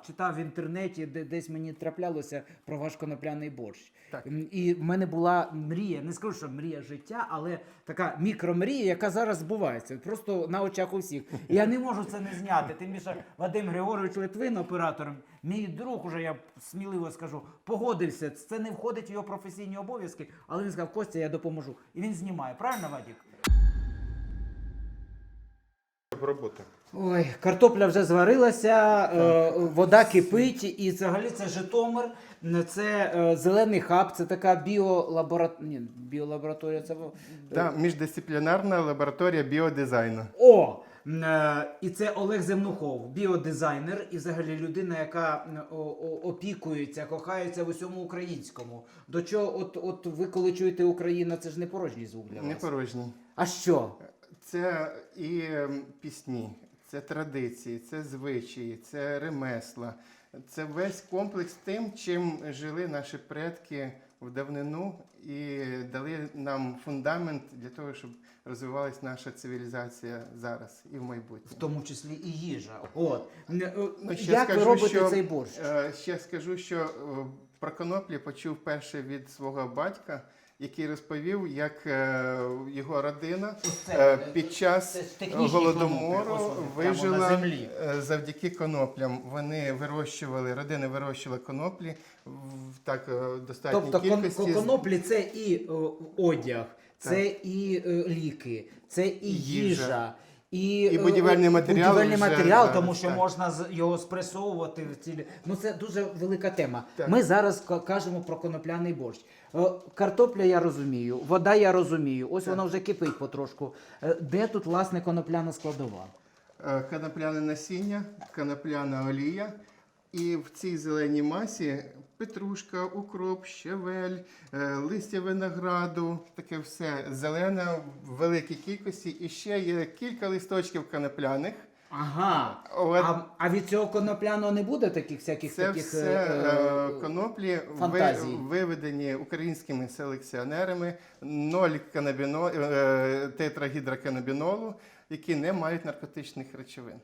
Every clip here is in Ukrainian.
читав в інтернеті, де десь мені траплялося про ваш конопляний борщ. Так. І в мене була мрія, не скажу, що мрія життя, але така мікромрія, яка зараз збувається. Просто на очах у всіх. Я не можу це не зняти. Тим більше Вадим Григорович Литвин, оператор, мій друг, уже я сміливо скажу, погодився. Це не входить в його професійні обов'язки, але він сказав, Костя, я допоможу. І він знімає. Правильно, Вадік? Робота. Ой, картопля вже зварилася, е, вода кипить, і взагалі це Житомир, це е, зелений хаб, це така біолабораторія. Ні, біолабораторія це. во- Да, міждисциплінарна лабораторія біодизайну. О! е, І це Олег Земнухов, біодизайнер, і взагалі людина, яка м, о- о- опікується, кохається в усьому українському. До чого, от, от ви коли чуєте Україна, це ж не порожній звук для Не порожній. А що? Це і пісні, це традиції, це звичаї, це ремесла. Це весь комплекс тим, чим жили наші предки в давнину і дали нам фундамент для того, щоб розвивалась наша цивілізація зараз і в майбутньому. В тому числі і їжа. От. Е, Ну, ще Як ви скажу, робите що, цей борщ? Е, Ще скажу, що е, про коноплі почув перше від свого батька, який розповів, як е, його родина е, під час голодомору вижила землі. е, завдяки коноплям. Вони вирощували, родини вирощували коноплі в так достатньо достатній Тобто кількості. коноплі це і одяг, це і е, ліки, це і Їжа. І, І е, будівельний матеріал будівельний вже матеріал, зараз, тому що так. можна його спресовувати в цілі. Ну це дуже велика тема. Так. Ми зараз кажемо про конопляний борщ. Е, Картопля я розумію, вода я розумію. Ось Так. вона вже кипить потрошку. Е, Де тут власне конопляна складова? Конопляне насіння, конопляна олія. І в цій зеленій масі петрушка, укроп, щавель, е, листя винограду, таке все зелене в великій кількості. І ще є кілька листочків конопляних. Ага. От А, а від цього конопляного не буде таких всяких це таких все е, е, е, коноплі фантазій. виведені українськими селекціонерами, ноль канабіно, е, тетрагідроканабінолу, які не мають наркотичних речовин.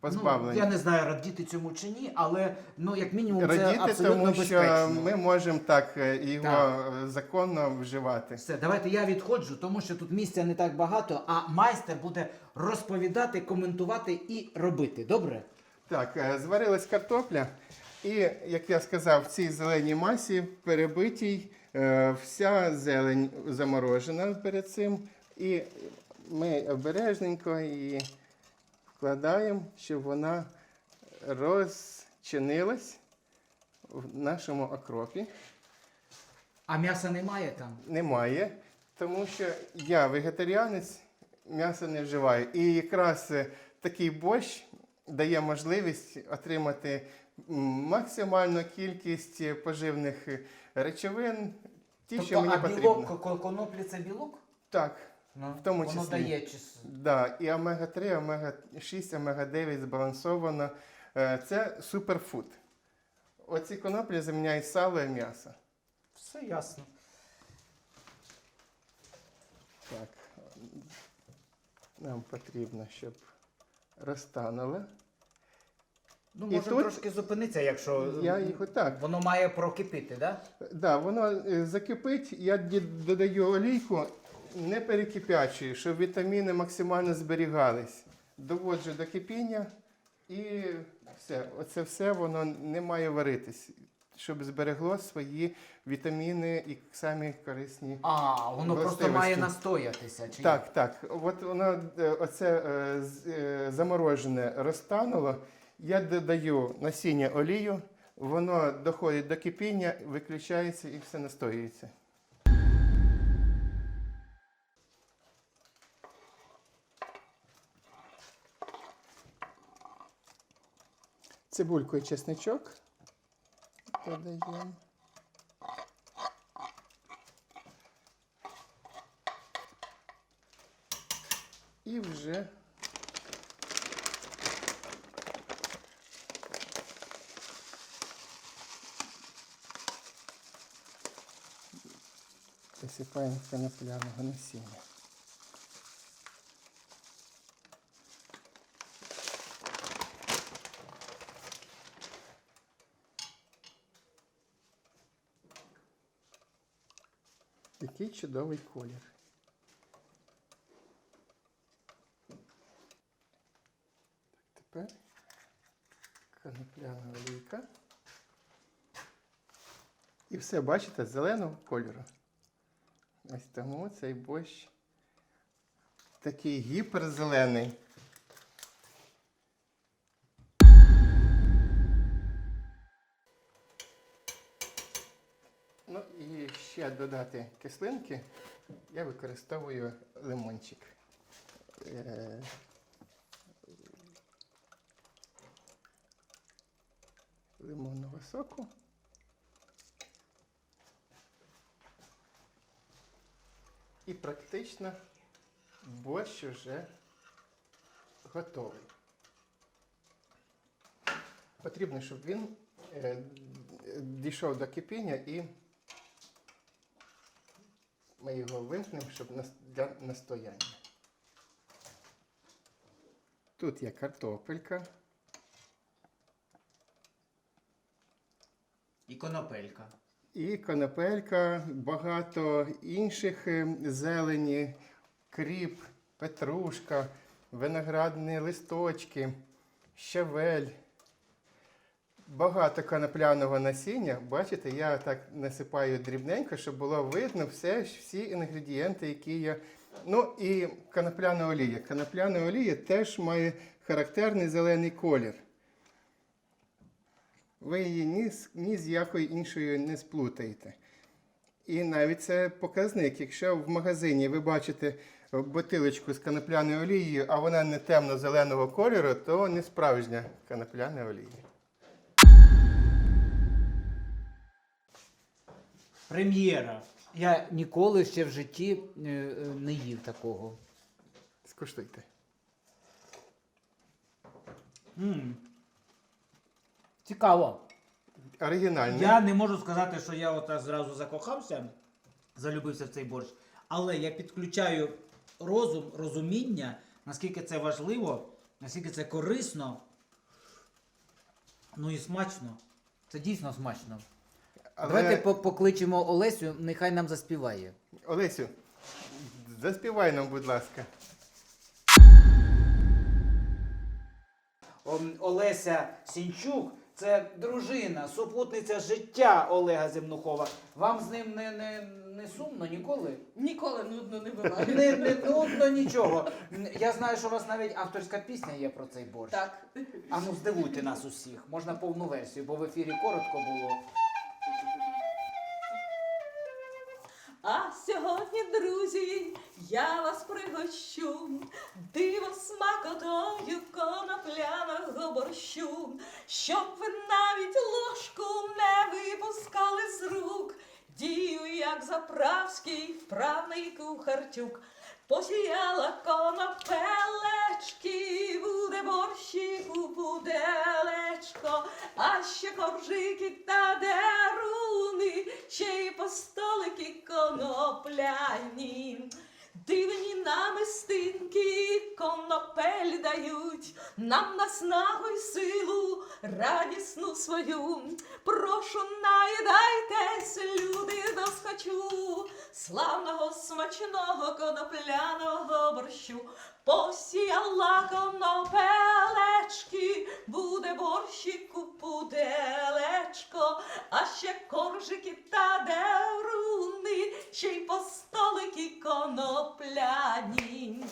Позбавлені. Ну, я не знаю, радіти цьому чи ні, але ну як мінімум це Радіти, абсолютно тому безпечно. що ми можемо так е, його Так. е, законно вживати. Все, давайте я відходжу, тому що тут місця не так багато, а майстер буде розповідати, коментувати і робити. Добре? Так, е, зварилась картопля, і як я сказав, в цій зеленій масі перебитій вся зелень заморожена перед цим. І ми обережненько її вкладаємо, щоб вона розчинилась в нашому окропі. А м'яса немає там. Немає, тому що я вегетаріанець, м'ясо не вживаю. І якраз е, такий борщ дає можливість отримати максимальну кількість е, поживних е, речовин, ті, що мені а потрібно. білок коноплі це білок? Так, Ну, В тому воно числі. дає чис... да. і омега-3, омега-6, омега-9 збалансовано. Е, Це суперфуд. Оці коноплі заміняють сало і м'ясо. Все ясно. Так. Нам потрібно, щоб розтануло. Ну, І може тут трошки зупинитися, якщо Я їх отак. воно має прокипіти, так? Да? Да, воно е, закипить, я ді- додаю олійку, не перекипячую, щоб вітаміни максимально зберігались. Доводжу до кипіння і все. Оце все воно не має варитись, щоб зберегло свої вітаміни і самі корисні. А, воно просто Властивості. має настоятися. Чи Так, так. От воно е, оце е, з- е, заморожене розтануло. Я додаю насіння олію, воно доходить до кипіння, виключається і все настоюється. Цибульку і чесничок додаємо. І вже висипаємо конопляного насіння. Який чудовий колір. Так, тепер конопляна олійка. І все, бачите, зеленого кольору. Ось тому цей борщ такий гіперзелений. Ще додати кислинки, я використовую лимончик. Е, Лимонного соку. І практично борщ вже готовий. Потрібно, щоб він е, дійшов до кипіння і ми його вимкнемо, щоб для настояння. Тут є картопелька, І конопелька. і конопелька, багато інших е, зелені, кріп, петрушка, виноградні листочки, щавель. Багато конопляного насіння. Бачите, я так насипаю дрібненько, щоб було видно все, всі інгредієнти, які є. Ну і конопляна олія. Конопляна олія теж має характерний зелений колір. Ви її ні з, ні з якою іншою не сплутаєте. І навіть це показник. Якщо в магазині ви бачите бутилочку з конопляною олією, а вона не темно-зеленого кольору, то не справжня конопляна олія. Прем'єра. Я ніколи ще в житті е, е, не їв такого. Скуштуйте. м Цікаво. Оригінальний. Я не можу сказати, що я от зразу закохався, залюбився в цей борщ. Але я підключаю розум, розуміння, наскільки це важливо, наскільки це корисно. Ну і смачно. Це дійсно смачно. Але... Давайте по- покличемо Олесю, нехай нам заспіває. Олесю, заспівай нам, будь ласка. О- Олеся Сінчук це дружина, супутниця життя Олега Земнухова. Вам з ним не, не, не сумно ніколи? Ніколи нудно не буває. Не, не нудно нічого. Я знаю, що у вас навіть авторська пісня є про цей борщ. Так. А ну здивуйте нас усіх. Можна повну версію, бо в ефірі коротко було. Сьогодні, друзі, я вас пригощу диво смакотою конопляного борщу, щоб ви навіть ложку не випускали з рук. Дію, як заправський вправний кухарчук. Посіяла конопелечки, буде борщику, пуделечко, а ще коржики та деруни, ще й по столики конопляні. Дивні намистинки конопель дають. Нам наснагу й силу радісну свою. Прошу, наїдайтесь, люди, досхочу, славного смачного конопляного борщу. Посіяла конопелечки, буде борщику пуделечко, а ще коржики та деруни, ще й по столики конопляні.